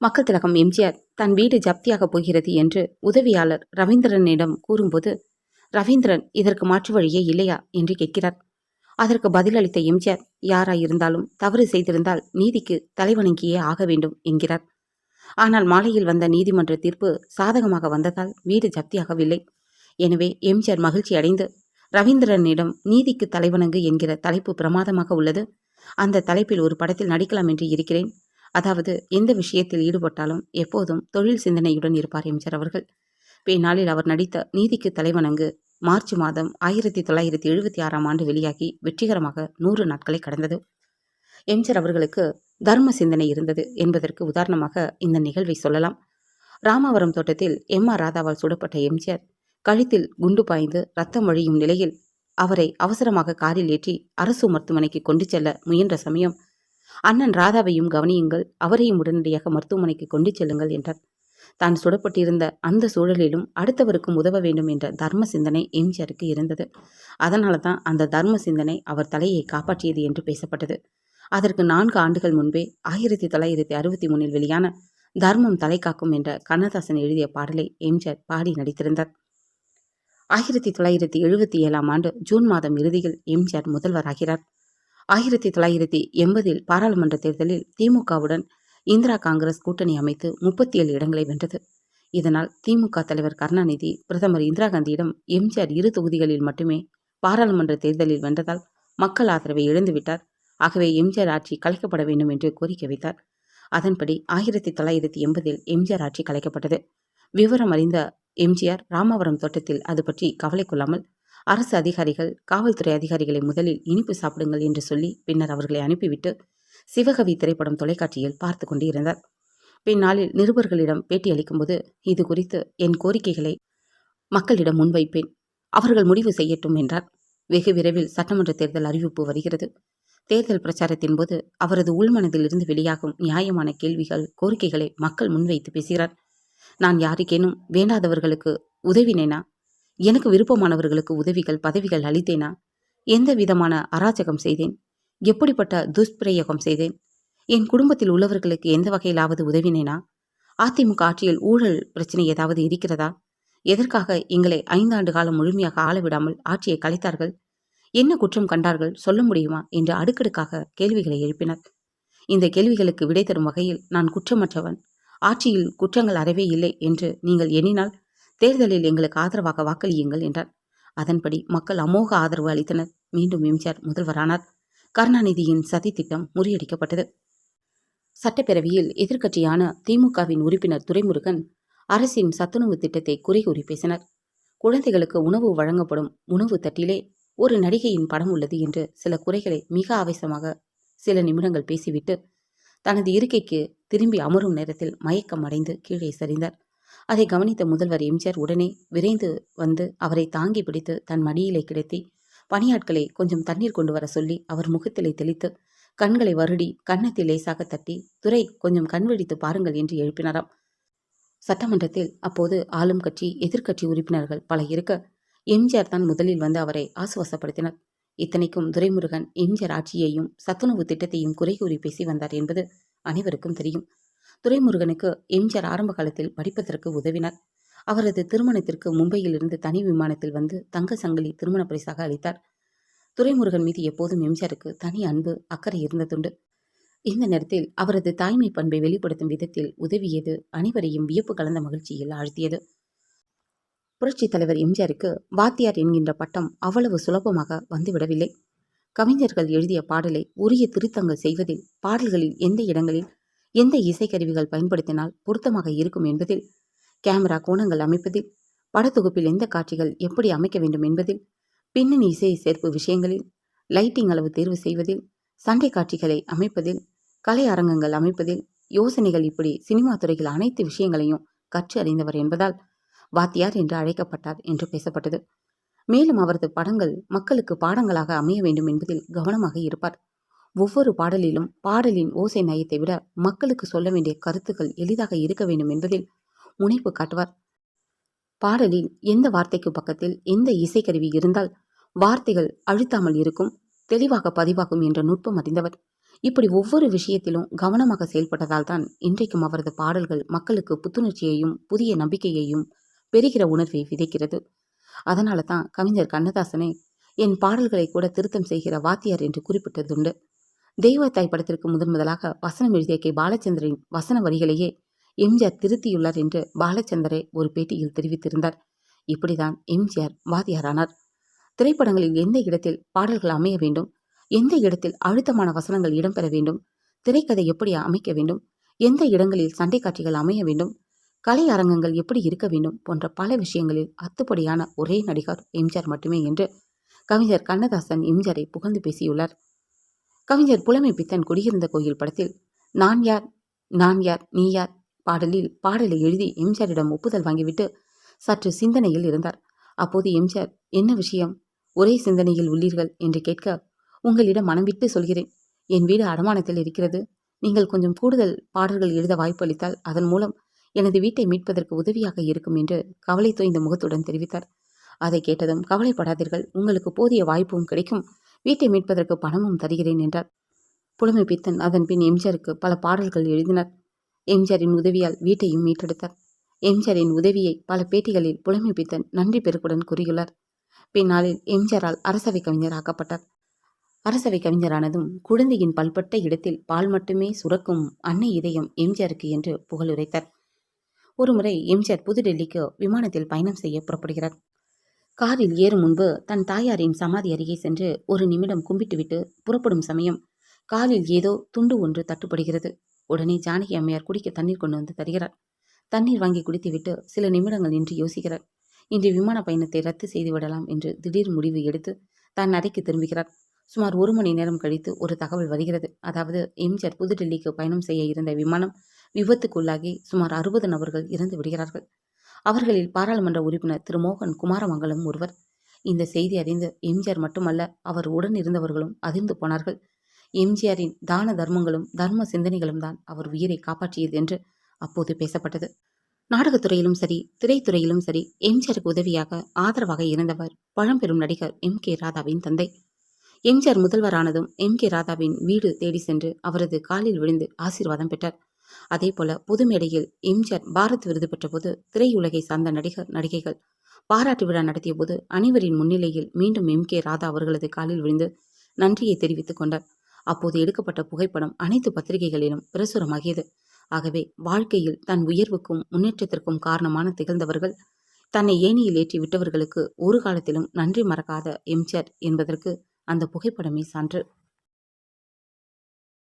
மக்கள் திலகம் எம்ஜிஆர் தன் வீடு ஜப்தியாக போகிறது என்று உதவியாளர் ரவீந்திரனிடம் கூறும்போது ரவீந்திரன் இதற்கு மாற்று வழியே இல்லையா? என்று கேட்கிறார். அதற்கு பதிலளித்த எம்ஜிஆர் யாராயிருந்தாலும் தவறு செய்திருந்தால் நீதிக்கு தலைவணங்கியே ஆக வேண்டும் என்கிறார். ஆனால் மாலையில் வந்த நீதிமன்ற தீர்ப்பு சாதகமாக வந்ததால் வீடு ஜப்தியாகவில்லை. எனவே எம்ஜிஆர் மகிழ்ச்சி அடைந்து ரவீந்திரனிடம் நீதிக்கு தலைவணங்கு என்கிற தலைப்பு பிரமாதமாக உள்ளது. அந்த தலைப்பில் ஒரு படத்தில் நடிக்கலாம் என்று இருக்கிறேன். அதாவது எந்த விஷயத்தில் ஈடுபட்டாலும் எப்போதும் தொழில் சிந்தனையுடன் இருப்பார் எம்ஜிஆர் அவர்கள். பின்னாளில் அவர் நடித்த நீதிக்கு தலைவணங்கு மார்ச் மாதம் ஆயிரத்தி தொள்ளாயிரத்தி எழுபத்தி ஆறாம் ஆண்டு வெளியாகி வெற்றிகரமாக நூறு நாட்களை கடந்தது. எம்ஜிஆர் அவர்களுக்கு தர்ம சிந்தனை இருந்தது என்பதற்கு உதாரணமாக இந்த நிகழ்வை சொல்லலாம். ராமாவரம் தோட்டத்தில் எம். ஆர். ராதாவால் சுடப்பட்ட எம்ஜிஆர் கழுத்தில் குண்டு பாய்ந்து ரத்தம் வழியும் நிலையில் அவரை அவசரமாக காரில் ஏற்றி அரசு மருத்துவமனைக்கு கொண்டு செல்ல முயன்ற சமயம் அண்ணன் ராதாவையும் கவனியுங்கள் அவரையும் உடனடியாக மருத்துவமனைக்கு கொண்டு செல்லுங்கள் என்றார். தான் சுடப்பட்டிருந்த அந்த சூழலிலும் அடுத்தவருக்கும் உதவ வேண்டும் என்ற தர்ம சிந்தனை எம்ஜிஆருக்கு இருந்தது. அதனால தான் அந்த தர்ம சிந்தனை அவர் தலையை காப்பாற்றியது என்று பேசப்பட்டது. அதற்கு நான்கு ஆண்டுகள் முன்பே ஆயிரத்தி தொள்ளாயிரத்தி அறுபத்தி மூணில் வெளியான தர்மம் தலை காக்கும் என்ற கண்ணதாசன் எழுதிய பாடலை எம்ஜிஆர் பாடி நடித்திருந்தார். ஆயிரத்தி தொள்ளாயிரத்தி எழுபத்தி ஏழாம் ஆண்டு ஜூன் மாதம் இறுதியில் எம்ஜிஆர் முதல்வராகிறார். ஆயிரத்தி தொள்ளாயிரத்தி எண்பதில் பாராளுமன்ற தேர்தலில் திமுகவுடன் இந்திரா காங்கிரஸ் கூட்டணி அமைத்து முப்பத்தி ஏழு இடங்களை வென்றது. இதனால் திமுக தலைவர் கருணாநிதி பிரதமர் இந்திரா காந்தியிடம் எம்ஜிஆர் இரு தொகுதிகளில் மட்டுமே பாராளுமன்ற தேர்தலில் வென்றதால் மக்கள் ஆதரவை இழந்துவிட்டார். ஆகவே எம்ஜிஆர் ஆட்சி கலைக்கப்பட வேண்டும் என்று கோரிக்கை வைத்தார். அதன்படி ஆயிரத்தி தொள்ளாயிரத்தி எண்பதில் எம்ஜிஆர் ஆட்சி கலைக்கப்பட்டது. விவரம் அறிந்த எம்ஜிஆர் ராமவரம் தோட்டத்தில் அது பற்றி கவலை கொள்ளாமல் அரசு அதிகாரிகள் காவல்துறை அதிகாரிகளை முதலில் இனிப்பு சாப்பிடுங்கள் என்று சொல்லி பின்னர் அவர்களை அனுப்பிவிட்டு சிவகவி திரைப்படம் தொலைக்காட்சியில் பார்த்து கொண்டு இருந்தார் பின்னாளில் நிருபர்களிடம் பேட்டியளிக்கும்போது இது குறித்து என் கோரிக்கைகளை மக்களிடம் முன்வைப்பேன். அவர்கள் முடிவு செய்யட்டும் என்றார். வெகு விரைவில் சட்டமன்ற தேர்தல் அறிவிப்பு வருகிறது. தேர்தல் பிரச்சாரத்தின் போது அவரது உள்மனதிலிருந்து வெளியாகும் நியாயமான கேள்விகள் கோரிக்கைகளை மக்கள் முன்வைத்து பேசுகிறார். நான் யாருக்கேனும் வேண்டாதவர்களுக்கு உதவினேனா? எனக்கு விருப்பமானவர்களுக்கு உதவிகள் பதவிகள் அளித்தேனா? எந்த விதமான அராஜகம் செய்தேன்? எப்படிப்பட்ட துஷ்பிரயோகம் செய்தேன்? என் குடும்பத்தில் உள்ளவர்களுக்கு எந்த வகையிலாவது உதவினேனா? அதிமுக ஆட்சியில் ஊழல் பிரச்சனை ஏதாவது இருக்கிறதா? எதற்காக எங்களை ஐந்தாண்டு காலம் முழுமையாக ஆளவிடாமல் ஆட்சியை கலைத்தார்கள்? என்ன குற்றம் கண்டார்கள்? சொல்ல முடியுமா? என்று அடுக்கடுக்காக கேள்விகளை எழுப்பினர். இந்த கேள்விகளுக்கு விடை தரும் வகையில் நான் குற்றமற்றவன். ஆட்சியில் குற்றங்கள் அறவே இல்லை என்று நீங்கள் எண்ணினால் தேர்தலில் எங்களுக்கு ஆதரவாக வாக்களியுங்கள் என்றார் அதன்படி மக்கள் அமோக ஆதரவு அளித்தனர். மீண்டும் எம்ஜிஆர் முதல்வரானார். கருணாநிதியின் சதி திட்டம் முறியடிக்கப்பட்டது. சட்டப்பேரவையில் எதிர்க்கட்சியான திமுகவின் உறுப்பினர் துரைமுருகன் அரசின் சத்துணவு திட்டத்தை குறை கூறி பேசினர். குழந்தைகளுக்கு உணவு வழங்கப்படும் உணவு தட்டிலே ஒரு நடிகையின் படம் உள்ளது என்று சில குறைகளை மிக ஆவேசமாக சில நிமிடங்கள் பேசிவிட்டு தனது இருக்கைக்கு திரும்பி அமரும் நேரத்தில் மயக்கம் அடைந்து கீழே சரிந்தார். அதை கவனித்த முதல்வர் எம்ஜிஆர் உடனே விரைந்து வந்து அவரை தாங்கி பிடித்து தன் மடியிலே கிடத்தி பணியாட்களை கொஞ்சம் தண்ணீர் கொண்டு வர சொல்லி அவர் முகத்திலே தெளித்து கண்களை வருடி கன்னத்தில் லேசாக தட்டி துரை கொஞ்சம் கண் விழித்து பாருங்கள் என்று எழுப்பினாராம். சட்டமன்றத்தில் அப்போது ஆளும் கட்சி எதிர்க்கட்சி உறுப்பினர்கள் பல இருக்க எம்ஜிஆர் தான் முதலில் வந்து அவரை ஆசுவாசப்படுத்தினார். இத்தனைக்கும் துரைமுருகன் எம்ஜிஆர் ஆட்சியையும் சத்துணவு திட்டத்தையும் குறை கூறி பேசி வந்தார் என்பது அனைவருக்கும் தெரியும். துரைமுருகனுக்கு எம்ஜிஆர் ஆரம்ப காலத்தில் படிப்பதற்கு உதவினார். அவரது திருமணத்திற்கு மும்பையிலிருந்து தனி விமானத்தில் வந்து தங்க சங்கிலி திருமண பரிசாக அளித்தார். துரைமுருகன் மீது எப்போதும் எம்ஜிஆருக்கு தனி அன்பு அக்கறை இருந்ததுண்டு. இந்த நேரத்தில் அவரது தாய்மை பண்பை வெளிப்படுத்தும் விதத்தில் உதவியது அனைவரையும் வியப்பு கலந்த மகிழ்ச்சியில் ஆழ்த்தியது. புரட்சித் தலைவர் எம்ஜிஆருக்கு வாத்தியார் என்கின்ற பட்டம் அவ்வளவு சுலபமாக வந்துவிடவில்லை. கவிஞர்கள் எழுதிய பாடலை உரிய திருத்தங்கள் செய்வதில் பாடல்களில் எந்த இடங்களில் எந்த இசைக்கருவிகள் பயன்படுத்தினால் பொருத்தமாக இருக்கும் என்பதில் கேமரா கோணங்கள் அமைப்பதில் படத்தொகுப்பில் எந்த காட்சிகள் எப்படி அமைக்க வேண்டும் என்பதில் பின்னணி இசை சேர்ப்பு விஷயங்களில் லைட்டிங் அளவு தேர்வு செய்வதில் சண்டை காட்சிகளை அமைப்பதில் கலை அரங்கங்கள் அமைப்பதில் யோசனைகள் இப்படி சினிமா துறையில் அனைத்து விஷயங்களையும் கற்று அறிந்தவர் என்பதால் வாத்தியார் என்று அழைக்கப்பட்டார் என்று பேசப்பட்டது. மேலும் அவரது படங்கள் மக்களுக்கு பாடங்களாக அமைய வேண்டும் என்பதில் கவனமாக இருப்பார். ஒவ்வொரு பாடலிலும் பாடலின் ஓசை நயத்தை விட மக்களுக்கு சொல்ல வேண்டிய கருத்துக்கள் எளிதாக இருக்க வேண்டும் என்பதில் முனைப்பு காட்டுவார். பாடலில் எந்த வார்த்தைக்கு பக்கத்தில் எந்த இசைக்கருவி இருந்தால் வார்த்தைகள் அழுத்தாமல் இருக்கும் தெளிவாக பதிவாகும் என்ற நுட்பம் அறிந்தவர். இப்படி ஒவ்வொரு விஷயத்திலும் கவனமாக செயல்பட்டதால் தான் இன்றைக்கும் அவரது பாடல்கள் மக்களுக்கு புத்துணர்ச்சியையும் புதிய நம்பிக்கையையும் பெறுகிற உணர்வை விதைக்கிறது. அதனால தான் கவிஞர் கண்ணதாசனை என் பாடல்களை கூட திருத்தம் செய்கிற வாத்தியார் என்று குறிப்பிட்டதுண்டு. தெய்வத்தாய் படத்திற்கு முதன் முதலாக வசனம் எழுதிய கே. பாலச்சந்திரின் வசன வரிகளையே எம்ஜிஆர் திருத்தியுள்ளார் என்று பாலச்சந்தரை ஒரு பேட்டியில் தெரிவித்திருந்தார். இப்படிதான் எம்ஜிஆர் வாத்தியாரானார். திரைப்படங்களில் எந்த இடத்தில் பாடல்கள் அமைய வேண்டும்? எந்த இடத்தில் அழுத்தமான வசனங்கள் இடம்பெற வேண்டும்? திரைக்கதை எப்படி அமைக்க வேண்டும்? எந்த இடங்களில் சண்டை காட்சிகள் அமைய வேண்டும்? கலை அரங்கங்கள் எப்படி இருக்க வேண்டும்? போன்ற பல விஷயங்களில் அத்துப்படியான ஒரே நடிகர் எம்ஜிஆர் மட்டுமே என்று கவிஞர் கண்ணதாசன் எம்ஜிஆரை புகழ்ந்து பேசியுள்ளார். கவிஞர் புலமை பித்தன் குடியிருந்த கோயில் படத்தில் நான் யார்? நான் யார்? நீ யார்? பாடலில் பாடலை எழுதி எம்ஜிஆரிடம் ஒப்புதல் வாங்கிவிட்டு சற்று சிந்தனையில் இருந்தார். அப்போது எம்ஜிஆர் என்ன விஷயம்? ஒரே சிந்தனையில் உள்ளீர்கள்? என்று கேட்க உங்களிடம் மனம் விட்டு சொல்கிறேன். என் வீடு அடமானத்தில் இருக்கிறது. நீங்கள் கொஞ்சம் கூடுதல் பாடல்கள் எழுத வாய்ப்பு அளித்தால் அதன் மூலம் எனது வீட்டை மீட்பதற்கு உதவியாக இருக்கும் என்று கவலை தோய்ந்த முகத்துடன் தெரிவித்தார். அதை கேட்டதும் கவலைப்படாதீர்கள். உங்களுக்கு போதிய வாய்ப்பும் கிடைக்கும். வீட்டை மீட்பதற்கு பணமும் தருகிறேன் என்றார் புலமை பித்தன் அதன் பின் எம்ஜிஆருக்கு பல பாடல்கள் எழுதினார். எம்ஜிஆரின் உதவியால் வீட்டையும் மீட்டெடுத்தார். எம்ஜிஆரின் உதவியை பல பேட்டிகளில் புலமை பித்தன் நன்றி பெருக்குடன் கூறியுள்ளார். பின்னாளில் எம்ஜிஆரால் அரசவை கவிஞர் ஆக்கப்பட்டார். அரசவை கவிஞரானதும் குழந்தையின் பல்பட்ட இடத்தில் பால் மட்டுமே சுரக்கும் அன்னை இதயம் எம்ஜிஆருக்கு என்று புகழுரைத்தார். ஒருமுறை எம்ஜிஆர் புதுடெல்லிக்கு விமானத்தில் பயணம் செய்ய புறப்படுகிறார். காரில் ஏறும் முன்பு தன் தாயாரின் சமாதி அருகே சென்று ஒரு நிமிடம் கும்பிட்டுவிட்டு புறப்படும் சமயம் காலில் ஏதோ துண்டு ஒன்று தட்டுப்படுகிறது. உடனே ஜானகி அம்மையார் குடிக்க தண்ணீர் கொண்டு வந்து தருகிறார். தண்ணீர் வாங்கி குடித்துவிட்டு சில நிமிடங்கள் நின்று யோசிக்கிறார். இன்று விமான பயணத்தை ரத்து செய்து விடலாம் என்று திடீர் முடிவு எடுத்து தன் அறைக்கு திரும்புகிறார். சுமார் ஒரு மணி நேரம் கழித்து ஒரு தகவல் வருகிறது. அதாவது எம்ஜிஆர் புதுடெல்லிக்கு பயணம் செய்ய இருந்த விமானம் விபத்துக்குள்ளாகி சுமார் அறுபது நபர்கள் இறந்து விடுகிறார்கள். அவர்களில் பாராளுமன்ற உறுப்பினர் திரு. மோகன் குமாரமங்கலம் ஒருவர். இந்த செய்தி அறிந்து எம்ஜிஆர் மட்டுமல்ல அவர் உடன் இருந்தவர்களும் அதிர்ந்து போனார்கள். எம்ஜிஆரின் தான தர்மங்களும் தர்ம சிந்தனைகளும் தான் அவர் உயிரை காப்பாற்றியது என்று அப்போது பேசப்பட்டது. நாடகத்துறையிலும் சரி திரைத்துறையிலும் சரி எம்ஜிஆருக்கு உதவியாக ஆதரவாக இருந்தவர் பழம்பெரும் நடிகர் எம். கே. ராதாவின் தந்தை. எம்ஜிஆர் முதல்வரானதும் எம். கே. ராதாவின் வீடு தேடி சென்று அவரது காலில் விழுந்து ஆசீர்வாதம் பெற்றார். அதேபோல போல புதுமேடையில் எம்ஜிஆர் பாரத் விருது பெற்றபோது திரையுலகை சார்ந்த நடிகர் நடிகைகள் பாராட்டு விழா நடத்திய போது அனைவரின் முன்னிலையில் மீண்டும் எம். கே. ராதா அவர்களது காலில் விழுந்து நன்றியை தெரிவித்துக் கொண்டார். அப்போது எடுக்கப்பட்ட புகைப்படம் அனைத்து பத்திரிகைகளிலும் பிரசுரமாகியது. ஆகவே வாழ்க்கையில் தன் உயர்வுக்கும் முன்னேற்றத்திற்கும் காரணமான திகழ்ந்தவர்கள் தன்னை ஏணியில் ஏற்றி விட்டவர்களுக்கு ஒரு காலத்திலும் நன்றி மறக்காத எம்ஜிஆர் என்பதற்கு அந்த புகைப்படமே சான்று.